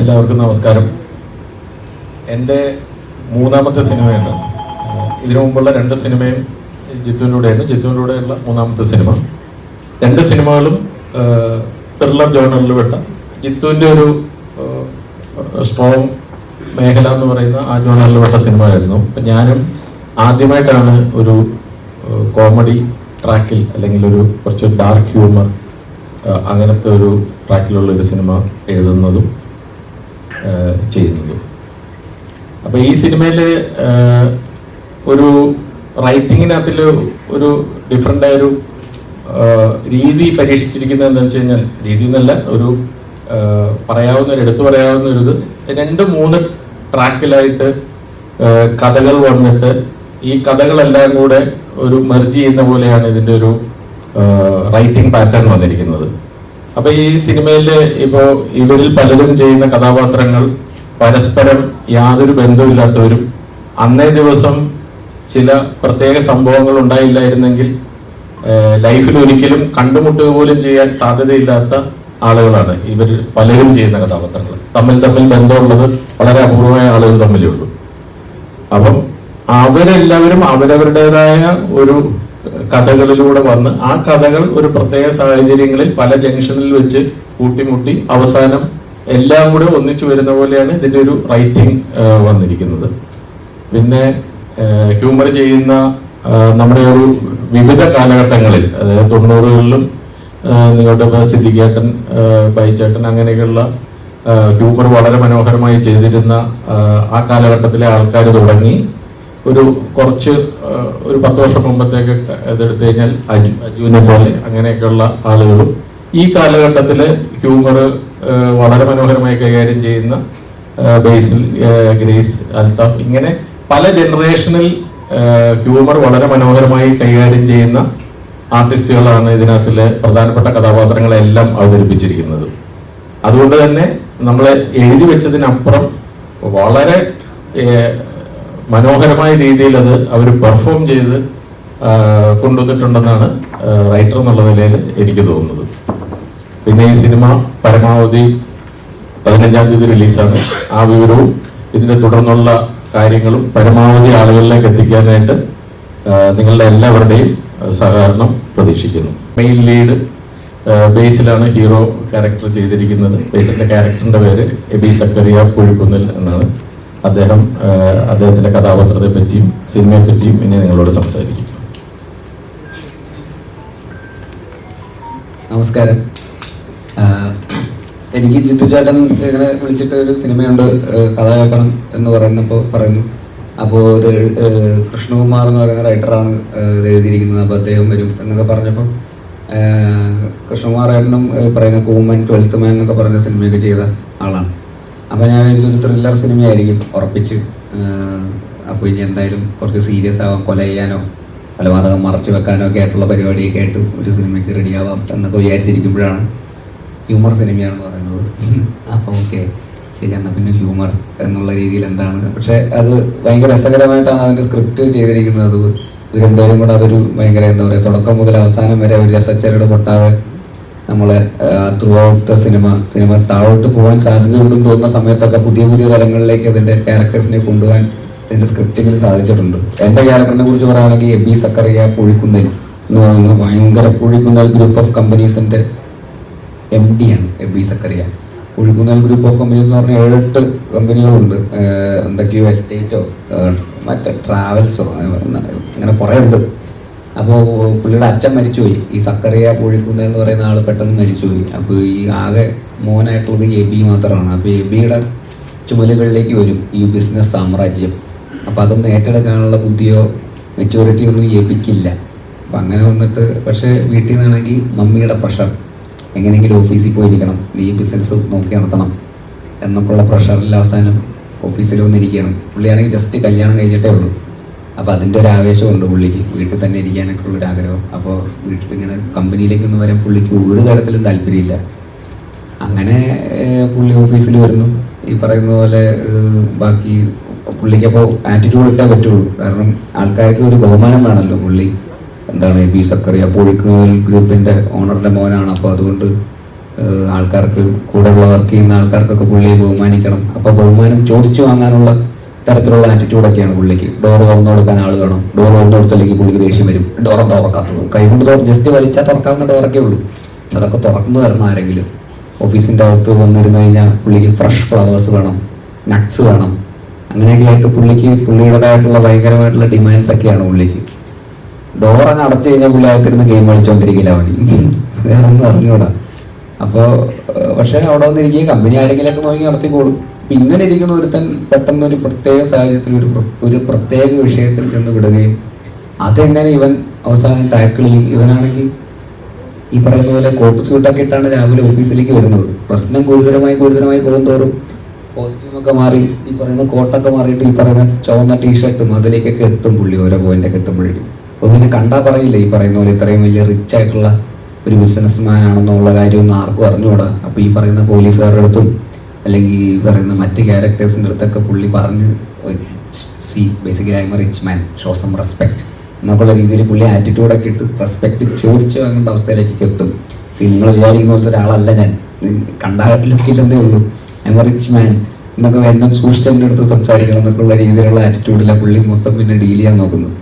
എല്ലാവർക്കും നമസ്കാരം. എന്റെ മൂന്നാമത്തെ സിനിമയാണ്. ഇതിനു മുമ്പുള്ള രണ്ട് സിനിമയും ജിത്തുവിനൂടെയാണ് കൂടെയുള്ള മൂന്നാമത്തെ സിനിമ. രണ്ട് സിനിമകളും ത്രില്ലർ ജോണറിൽ പെട്ട ജിത്തുവിന്റെ ഒരു സ്ട്രോങ് മേഖല എന്ന് പറയുന്ന ആ ജോണറിൽ പെട്ട സിനിമയായിരുന്നു അപ്പം ഞാനും ആദ്യമായിട്ടാണ് ഒരു കോമഡി ട്രാക്കിൽ അല്ലെങ്കിൽ ഒരു കുറച്ച് ഡാർക്ക് ഹ്യൂമർ അങ്ങനത്തെ ഒരു ട്രാക്കിലുള്ള ഒരു സിനിമ എഴുതുന്നതും ചെയ്യുന്നതും അപ്പൊ ഈ സിനിമയിൽ ഒരു റൈറ്റിങ്ങിനകത്തിൽ ഒരു ഡിഫറെന്റ് ആയ ഒരു രീതി പരീക്ഷിച്ചിരിക്കുന്നത് എന്താണെന്ന് വെച്ച് കഴിഞ്ഞാൽ രീതി എന്നല്ല ഒരു പറയാവുന്ന ഒരു എടുത്തു പറയാവുന്ന ഒരു ഇത്. രണ്ട് മൂന്ന് ട്രാക്കിലായിട്ട് കഥകൾ വന്നിട്ട് ഈ കഥകളെല്ലാം കൂടെ ഒരു മെർജ് ചെയ്യുന്ന പോലെയാണ് ഇതിന്റെ ഒരു റൈറ്റിംഗ് പാറ്റേൺ വന്നിരിക്കുന്നത്. അപ്പൊ ഈ സിനിമയിൽ ഇപ്പോൾ ഇവരിൽ പലരും ചെയ്യുന്ന കഥാപാത്രങ്ങൾ പരസ്പരം യാതൊരു ബന്ധമില്ലാത്തവരും അന്നേ ദിവസം ചില പ്രത്യേക സംഭവങ്ങൾ ഉണ്ടായില്ലായിരുന്നെങ്കിൽ ലൈഫിൽ ഒരിക്കലും കണ്ടുമുട്ടുക പോലും ചെയ്യാൻ സാധ്യതയില്ലാത്ത ആളുകളാണ് ഇവർ പലരും ചെയ്യുന്ന കഥാപാത്രങ്ങൾ. തമ്മിൽ തമ്മിൽ ബന്ധമുള്ളത് വളരെ അപൂർവമായ ആളുകൾ തമ്മിലേ ഉള്ളൂ. അപ്പം അവരെല്ലാവരും അവരവരുടേതായ ഒരു കഥകളിലൂടെ വന്ന് ആ കഥകൾ ഒരു പ്രത്യേക സാഹചര്യങ്ങളിൽ പല ജംഗ്ഷനിൽ വെച്ച് കൂട്ടിമുട്ടി അവസാനം എല്ലാം കൂടെ ഒന്നിച്ചു വരുന്ന പോലെയാണ് ഇതിന്റെ ഒരു റൈറ്റിംഗ് വന്നിരിക്കുന്നത്. പിന്നെ ഹ്യൂമർ ചെയ്യുന്ന നമ്മുടെ ഒരു വിവിധ കാലഘട്ടങ്ങളിൽ അതായത് തൊണ്ണൂറുകളിലും നിങ്ങളുടെ സിദ്ധിക്കേട്ടൻ പൈച്ചേട്ടൻ അങ്ങനെയൊക്കെയുള്ള ഹ്യൂമർ വളരെ മനോഹരമായി ചെയ്തിരുന്ന ആ കാലഘട്ടത്തിലെ ആൾക്കാർ തുടങ്ങി. ഒരു കുറച്ച് ഒരു പത്ത് വർഷം മുമ്പത്തേക്ക് ഇതെടുത്തു കഴിഞ്ഞാൽ അജു അജുവിനെ പോലെ അങ്ങനെയൊക്കെയുള്ള ആളുകളും ഈ കാലഘട്ടത്തിൽ ഹ്യൂമർ വളരെ മനോഹരമായി കൈകാര്യം ചെയ്യുന്ന ബേസിൽ ഗ്രേസ് അൽത്താഫ് ഇങ്ങനെ പല ജനറേഷനിൽ ഹ്യൂമർ വളരെ മനോഹരമായി കൈകാര്യം ചെയ്യുന്ന ആർട്ടിസ്റ്റുകളാണ് ഇതിനകത്തിലെ പ്രധാനപ്പെട്ട കഥാപാത്രങ്ങളെല്ലാം അവതരിപ്പിച്ചിരിക്കുന്നത്. അതുകൊണ്ട് തന്നെ നമ്മൾ എഴുതി വെച്ചതിനപ്പുറം വളരെ മനോഹരമായ രീതിയിൽ അത് അവർ പെർഫോം ചെയ്ത് കൊണ്ടുവന്നിട്ടുണ്ടെന്നാണ് റൈറ്റർ എന്നുള്ള നിലയിൽ എനിക്ക് തോന്നുന്നത്. പിന്നെ ഈ സിനിമ പരമാവധി പതിനഞ്ചാം തീയതി റിലീസാണ് ആ വിവരവും ഇതിന്റെ തുടർന്നുള്ള കാര്യങ്ങളും പരമാവധി ആളുകളിലേക്ക് എത്തിക്കാനായിട്ട് നിങ്ങളുടെ എല്ലാവരുടെയും സഹകരണം പ്രതീക്ഷിക്കുന്നു. മെയിൻ ലീഡ് ബേസിലാണ് ഹീറോ ക്യാരക്ടർ ചെയ്തിരിക്കുന്നത്. ബേസിന്റെ ക്യാരക്ടറിന്റെ പേര് എബി സക്കറിയ പുഴുക്കുന്നിൽ എന്നാണ്. അദ്ദേഹം അദ്ദേഹത്തിന്റെ കഥാപാത്രത്തെ പറ്റിയും സിനിമയെ പറ്റിയും ഇനി നിങ്ങളോട് സംസാരിക്കും. നമസ്കാരം. എനിക്ക് ജിത്തു ചേട്ടൻ ഇങ്ങനെ വിളിച്ചിട്ട് ഒരു സിനിമയുണ്ട് കഥ കേൾക്കണം എന്ന് പറയുന്നപ്പോൾ പറയുന്നു. അപ്പോൾ ഇത് കൃഷ്ണകുമാർ എന്ന് പറയുന്ന റൈറ്ററാണ് ഇത് എഴുതിയിരിക്കുന്നത്. അപ്പോൾ അദ്ദേഹം വരും എന്നൊക്കെ പറഞ്ഞപ്പോൾ കൃഷ്ണകുമാർ ഏട്ടനും പറയുന്ന കൂമൻ ട്വൽത്ത് മാൻ എന്നൊക്കെ പറഞ്ഞ സിനിമയൊക്കെ ചെയ്ത ആളാണ്. അപ്പോൾ ഞാൻ വിചാരിച്ചു ഒരു ത്രില്ലർ സിനിമയായിരിക്കും ഉറപ്പിച്ച് അപ്പോൾ ഇനി എന്തായാലും കുറച്ച് സീരിയസ് ആവാം കൊല ചെയ്യാനോ കൊലപാതകം മറച്ചു വെക്കാനോ ഒക്കെ ആയിട്ടുള്ള പരിപാടിയൊക്കെ ആയിട്ട് ഒരു സിനിമയ്ക്ക് റെഡിയാവാം എന്നൊക്കെ വിചാരിച്ചിരിക്കുമ്പോഴാണ് ഹ്യൂമർ സിനിമയാണെന്ന് പറയുന്നത്. അപ്പോൾ ഓക്കെ ശരി എന്നാൽ പിന്നെ ഹ്യൂമർ എന്നുള്ള രീതിയിൽ എന്താണ്? പക്ഷേ അത് ഭയങ്കര രസകരമായിട്ടാണ് അതിന്റെ സ്ക്രിപ്റ്റ് ചെയ്തിരിക്കുന്നത്. അത് ഇവരെന്തായാലും കൂടെ അതൊരു ഭയങ്കര എന്താ പറയുക തുടക്കം മുതൽ അവസാനം വരെ ഒരു രസച്ചരട് പൊട്ടാതെ നമ്മളെ throughout the cinema cinema താഴോട്ട് പോകാൻ സാധ്യതയുണ്ടെന്ന് തോന്നുന്ന സമയത്തൊക്കെ പുതിയ പുതിയ തലങ്ങളിലേക്ക് അതിന്റെ ക്യാരക്ടേഴ്സിനെ കൊണ്ടുപോകാൻ ഇതിന്റെ സ്ക്രിപ്റ്റിങ്ങിൽ സാധിച്ചിട്ടുണ്ട്. എന്റെ ക്യാരക്ടറിനെ കുറിച്ച് പറയുകയാണെങ്കിൽ എബി സക്കറിയ പുഴിക്കുന്നൽ എന്ന് പറയുന്ന ഭയങ്കര പുഴിക്കുന്നൽ ഗ്രൂപ്പ് ഓഫ് കമ്പനീസിന്റെ എം ഡി ആണ് എബി സക്കറിയ. ഒഴുകുന്നൽ ഗ്രൂപ്പ് ഓഫ് കമ്പനീസ് എന്ന് പറഞ്ഞാൽ ഏഴെട്ട് കമ്പനികളുണ്ട്. എന്തൊക്കെയോ എസ്റ്റേറ്റോ മറ്റേ ട്രാവൽസോ അങ്ങനെ കുറേ ഉണ്ട് അപ്പോൾ പുള്ളിയുടെ അച്ഛൻ മരിച്ചുപോയി. ഈ സക്കറിയ പൊഴിക്കുന്ന എന്ന് പറയുന്ന ആൾ പെട്ടെന്ന് മരിച്ചുപോയി. അപ്പോൾ ഈ ആകെ മോനായിട്ടുള്ളത് എബി മാത്രമാണ്. അപ്പോൾ എബിയുടെ ചുമലുകളിലേക്ക് വരും ഈ ബിസിനസ് സാമ്രാജ്യം. അപ്പോൾ അതൊന്നും ഏറ്റെടുക്കാനുള്ള ബുദ്ധിയോ മെച്യൂരിറ്റിയോ ഒന്നും എബിക്കില്ല അപ്പം അങ്ങനെ വന്നിട്ട് പക്ഷേ വീട്ടിൽ നിന്നാണെങ്കിൽ മമ്മിയുടെ പ്രഷർ എങ്ങനെയെങ്കിലും ഓഫീസിൽ പോയിരിക്കണം. നീ ബിസിനസ് നോക്കി നടത്തണം എന്നൊക്കെയുള്ള പ്രഷറിൽ അവസാനം ഓഫീസിൽ വന്നിരിക്കുകയാണ്. പുള്ളിയാണെങ്കിൽ ജസ്റ്റ് കല്യാണം കഴിഞ്ഞിട്ടേ ഉള്ളൂ. അപ്പോൾ അതിന്റെ ഒരു ആവേശമുണ്ട് പുള്ളിക്ക് വീട്ടിൽ തന്നെ ഇരിക്കാനൊക്കെ ഉള്ളൊരു ആഗ്രഹം. അപ്പോൾ വീട്ടിൽ ഇങ്ങനെ കമ്പനിയിലേക്കൊന്നും വരാൻ പുള്ളിക്ക് ഒരു തരത്തിലും താല്പര്യമില്ല. അങ്ങനെ പുള്ളി ഓഫീസിൽ വരുന്നു. ഈ പറയുന്ന പോലെ ബാക്കി പുള്ളിക്ക് അപ്പോൾ ആറ്റിറ്റ്യൂഡ് ഇട്ടേ പറ്റുള്ളൂ. കാരണം ആൾക്കാർക്ക് ഒരു ബഹുമാനം വേണമല്ലോ പുള്ളി. എന്താണ് ബി സക്കറിയ പുഴിക്കൽ ഗ്രൂപ്പിന്റെ ഓണറിന്റെ മോനാണ്. അപ്പോൾ അതുകൊണ്ട് ആൾക്കാർക്ക് കൂടെയുള്ള വർക്ക് ചെയ്യുന്ന ആൾക്കാർക്കൊക്കെ പുള്ളിയെ ബഹുമാനിക്കണം. അപ്പോൾ ബഹുമാനം ചോദിച്ചു വാങ്ങാനുള്ള തരത്തിലുള്ള ആറ്റിറ്റ്യൂഡൊക്കെയാണ് പുള്ളിക്ക്. ഡോർ തുറന്നു കൊടുക്കാൻ ആൾ വേണം. ഡോർ തുറന്നു കൊടുത്തില്ലെങ്കിൽ പുള്ളിക്ക് ദേഷ്യം വരും. ഡോർ തുറക്കാത്തത്. കൈ കൊണ്ട് ജസ്റ്റ് വലിച്ചാൽ തുറക്കാവുന്ന ഡോറൊക്കെ ഉള്ളൂ. അതൊക്കെ തുറന്നു തരണം ആരെങ്കിലും. ഓഫീസിന്റെ അകത്ത് വന്നിരുന്നു കഴിഞ്ഞാൽ പുള്ളിക്ക് ഫ്രഷ് ഫ്ലവേഴ്സ് വേണം. നട്ട്സ് വേണം. അങ്ങനെയൊക്കെ ആയിട്ട് പുള്ളിക്ക് പുള്ളിയുടേതായിട്ടുള്ള ഭയങ്കരമായിട്ടുള്ള ഡിമാൻഡ്സ് ഒക്കെയാണ് പുള്ളിക്ക്. ഡോർ അങ്ങ് അടച്ചു കഴിഞ്ഞാൽ പുള്ളി അകത്തിരുന്ന് ഗെയിം കളിച്ചോണ്ടിരിക്കില്ല പണി വേറെ ഒന്നും അറിഞ്ഞൂടാ അപ്പോൾ പക്ഷേ അവിടെ വന്നിരിക്കുകയും കമ്പനി ആരെങ്കിലുമൊക്കെ നോക്കി നടത്തിക്കോളും. അപ്പൊ ഇങ്ങനെ ഇരിക്കുന്ന ഒരുത്തൻ പെട്ടെന്ന് ഒരു പ്രത്യേക സാഹചര്യത്തിൽ ഒരു ഒരു പ്രത്യേക വിഷയത്തിൽ ചെന്ന് വിടുകയും അതെങ്ങനെ ഇവൻ അവസാനം ടാക്കിൾ ചെയ്യും? ഇവനാണെങ്കിൽ ഈ പറയുന്ന പോലെ കോട്ട് സ്യൂട്ടൊക്കെ ഇട്ടാണ് രാവിലെ ഓഫീസിലേക്ക് വരുന്നത്. പ്രശ്നം ഗുരുതരമായി ഗുരുതരമായി പോകുന്തോറും കോസ്റ്റ്യൂമൊക്കെ മാറി ഈ പറയുന്ന കോട്ടൊക്കെ മാറിയിട്ട് ഈ പറയുന്ന ചുവന്ന ടീഷർട്ടും അതിലേക്കൊക്കെ എത്തും പുള്ളി ഓരോ പോയിന്റൊക്കെ എത്തുമ്പോഴേക്കും. അപ്പോൾ പിന്നെ കണ്ടാൽ പറയില്ല ഈ പറയുന്ന പോലെ ഇത്രയും വലിയ റിച്ച് ആയിട്ടുള്ള ഒരു ബിസിനസ് മാൻ ആണെന്നുള്ള കാര്യമൊന്നും ആർക്കും അറിഞ്ഞുകൂടാ. അപ്പോൾ ഈ പറയുന്ന പോലീസുകാരുടെ അടുത്തും അല്ലെങ്കിൽ ഈ പറയുന്ന മറ്റ് ക്യാരക്ടേഴ്സിന്റെ അടുത്തൊക്കെ പുള്ളി പറഞ്ഞ് see basically I'm rich man show some respect എന്നൊക്കെയുള്ള രീതിയിൽ പുള്ളി ആറ്റിറ്റ്യൂഡൊക്കെ ഇട്ട് റെസ്പെക്ട് ചോദിച്ചു വാങ്ങേണ്ട അവസ്ഥയിലേക്ക് എത്തും. സി നിങ്ങൾ വിചാരിക്കുന്ന പോലത്തെ ഒരാളല്ല ഞാൻ. കണ്ടാൽ ലുക്കില്ലെന്നേ ഉള്ളൂ. ഐ എം റിച്ച് മാൻ എന്നൊക്കെ എന്നെ സൂക്ഷിച്ചതിന്റെ അടുത്ത് സംസാരിക്കണം എന്നൊക്കെയുള്ള രീതിയിലുള്ള ആറ്റിറ്റ്യൂഡിലാണ് പുള്ളി മൊത്തം പിന്നെ ഡീൽ ചെയ്യാൻ നോക്കുന്നത്.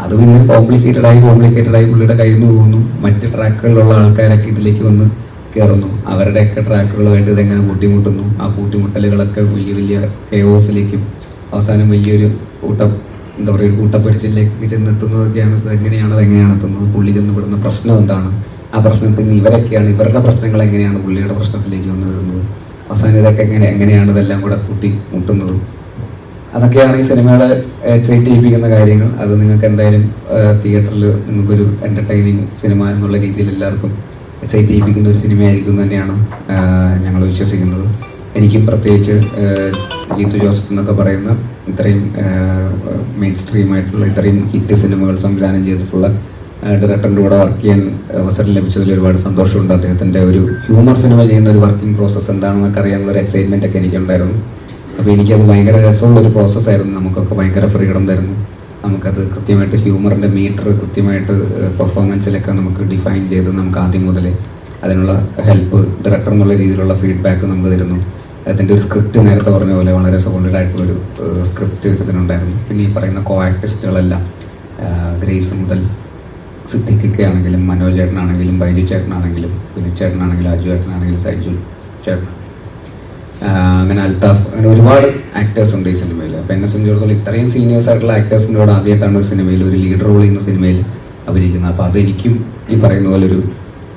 അത് പിന്നെ കോംപ്ലിക്കേറ്റഡ് ആയി കോംപ്ലിക്കേറ്റഡ് ആയി പുള്ളിയുടെ കയ്യിൽ നിന്ന് പോകുന്നു. മറ്റ് ട്രാക്കുകളിലുള്ള ആൾക്കാരൊക്കെ ഇതിലേക്ക് വന്ന് കയറുന്നു. അവരുടെയൊക്കെ ട്രാക്കുകളുമായിട്ട് ഇതെങ്ങനെ കൂട്ടിമുട്ടുന്നു. ആ കൂട്ടിമുട്ടലുകളൊക്കെ വലിയ വലിയ കെയോസിലേക്കും അവസാനം വലിയൊരു കൂട്ടം എന്താ പറയുക ഒരു കൂട്ടപ്പരിച്ചിലേക്ക് ചെന്നെത്തുന്നതൊക്കെയാണ് ഇതെങ്ങനെയാണ് എങ്ങനെയാണ് അത് എങ്ങനെയാണ് എത്തുന്നത്? പുള്ളി ചെന്നപ്പെടുന്ന പ്രശ്നം എന്താണ്? ആ പ്രശ്നത്തിൽ നിന്ന് ഇവരൊക്കെയാണ് ഇവരുടെ പ്രശ്നങ്ങൾ എങ്ങനെയാണ് പുള്ളിയുടെ പ്രശ്നത്തിലേക്ക് വന്നു വരുന്നത്? അവസാനം ഇതൊക്കെ എങ്ങനെ എങ്ങനെയാണ് ഇതെല്ലാം കൂടെ കൂട്ടി മുട്ടുന്നതും അതൊക്കെയാണ് ഈ സിനിമകളെ എക്സൈറ്റ് ചെയ്യിപ്പിക്കുന്ന കാര്യങ്ങൾ. അത് നിങ്ങൾക്ക് എന്തായാലും തിയേറ്ററിൽ നിങ്ങൾക്കൊരു എന്റർടൈനിങ് സിനിമ എന്നുള്ള രീതിയിൽ എല്ലാവർക്കും എക്സൈറ്റ് ചെയ്യിപ്പിക്കുന്ന ഒരു സിനിമയായിരിക്കും തന്നെയാണ് ഞങ്ങൾ വിശ്വസിക്കുന്നത്. എനിക്കും പ്രത്യേകിച്ച് ജീത്തു ജോസഫ് എന്നൊക്കെ പറയുന്ന ഇത്രയും മെയിൻ സ്ട്രീമായിട്ടുള്ള ഇത്രയും ഹിറ്റ് സിനിമകൾ സംവിധാനം ചെയ്തിട്ടുള്ള ഡയറക്ടറിന്റെ കൂടെ വർക്ക് ചെയ്യാൻ അവസരം ലഭിച്ചതിൽ ഒരുപാട് സന്തോഷമുണ്ട്. അദ്ദേഹത്തിന്റെ ഒരു ഹ്യൂമർ സിനിമ ചെയ്യുന്ന ഒരു വർക്കിംഗ് പ്രോസസ്സ് എന്താണെന്നൊക്കെ അറിയാനുള്ള ഒരു എക്സൈറ്റ്മെന്റ് ഒക്കെ എനിക്കുണ്ടായിരുന്നു. അപ്പോൾ എനിക്കത് ഭയങ്കര രസമുള്ള ഒരു പ്രോസസ്സായിരുന്നു നമുക്കൊക്കെ ഭയങ്കര ഫ്രീഡം തരുന്നു. നമുക്കത് കൃത്യമായിട്ട് ഹ്യൂമറിന്റെ മീറ്റർ കൃത്യമായിട്ട് പെർഫോമൻസിലൊക്കെ നമുക്ക് ഡിഫൈൻ ചെയ്ത് നമുക്ക് ആദ്യം മുതലേ അതിനുള്ള ഹെൽപ്പ് ഡയറക്ടർ എന്നുള്ള രീതിയിലുള്ള ഫീഡ്ബാക്ക് നമുക്ക് തരുന്നു. അതിന്റെ ഒരു സ്ക്രിപ്റ്റ് നേരത്തെ പറഞ്ഞ പോലെ വളരെ സോളിഡ് ആയിട്ടുള്ളൊരു സ്ക്രിപ്റ്റ് ഇതിനുണ്ടായിരുന്നു. പിന്നെ ഈ പറയുന്ന കോ ആക്ടിസ്റ്റുകളെല്ലാം ഗ്രേസ് മുതൽ സിദ്ദിഖൊക്കെ ആണെങ്കിലും മനോജ് ചേട്ടനാണെങ്കിലും ബൈജു ചേട്ടനാണെങ്കിലും വിനു ചേട്ടനാണെങ്കിലും അജു ചേട്ടനാണെങ്കിലും സൈജു ചേട്ടൻ അങ്ങനെ അൽത്താഫ് അങ്ങനെ ഒരുപാട് ആക്ടേഴ്സ് ഉണ്ട് ഈ സിനിമയിൽ അപ്പോൾ എന്നെ സംബന്ധിച്ചിടത്തോളം ഇത്രയും സീനിയേഴ്സ് ആയിട്ടുള്ള ആക്ടേഴ്സിന്റെ കൂടെ ആദ്യമായിട്ടാണ് ഒരു സിനിമയിൽ ഒരു ലീഡർ റോൾ ചെയ്യുന്ന സിനിമയിൽ അഭിനയിക്കുന്നത് അപ്പോൾ അതെനിക്കും ഈ പറയുന്ന പോലെ ഒരു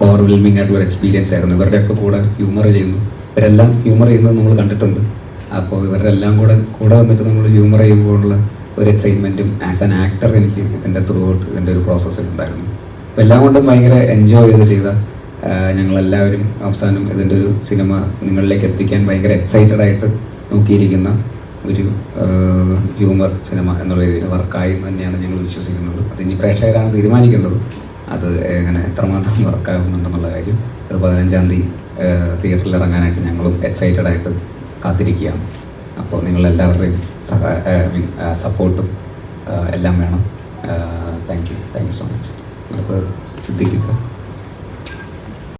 ഓവർവെൽമിംഗ് ആയിട്ടുള്ള എക്സ്പീരിയൻസ് ആയിരുന്നു. ഇവരുടെയൊക്കെ കൂടെ ഹ്യൂമർ ചെയ്യുന്നു. ഇവരെല്ലാം ഹ്യൂമർ ചെയ്യുന്നത് നമ്മൾ കണ്ടിട്ടുണ്ട്. അപ്പോൾ ഇവരുടെ എല്ലാം കൂടെ കൂടെ വന്നിട്ട് നമ്മൾ ഹ്യൂമർ ചെയ്യുമ്പോഴുള്ള ഒരു എക്സൈറ്റ്മെന്റും ആസ് ആൻ ആക്ടർ എനിക്ക് ഇതിന്റെ ത്രൂ ഔട്ട് ഇതിന്റെ ഒരു പ്രോസസ്സിൽ ഉണ്ടായിരുന്നു. അപ്പോൾ എല്ലാം കൊണ്ടും ഭയങ്കര എൻജോയ് ചെയ്ത് ചെയ്ത ഞങ്ങളെല്ലാവരും അവസാനം ഇതിന്റെ ഒരു സിനിമ നിങ്ങളിലേക്ക് എത്തിക്കാൻ ഭയങ്കര എക്സൈറ്റഡ് ആയിട്ട് നോക്കിയിരിക്കുന്ന ഒരു ഹ്യൂമർ സിനിമ എന്നുള്ള രീതിയിൽ വർക്കായി തന്നെയാണ് ഞങ്ങൾ വിശ്വസിക്കുന്നത്. അത് ഇനി പ്രേക്ഷകരാണ് തീരുമാനിക്കേണ്ടത്. അത് എങ്ങനെ എത്രമാത്രം വർക്കാകുന്നുണ്ടെന്നുള്ള കാര്യം അത് പതിനഞ്ചാം തീയതി തിയേറ്ററിൽ ഇറങ്ങാനായിട്ട് ഞങ്ങളും എക്സൈറ്റഡ് ആയിട്ട് കാത്തിരിക്കുകയാണ്. അപ്പോൾ നിങ്ങളെല്ലാവരുടെയും സഹായ സപ്പോർട്ടും എല്ലാം വേണം. Thank you thank you so much അടുത്തത് സിദ്ദിഖിത്ത്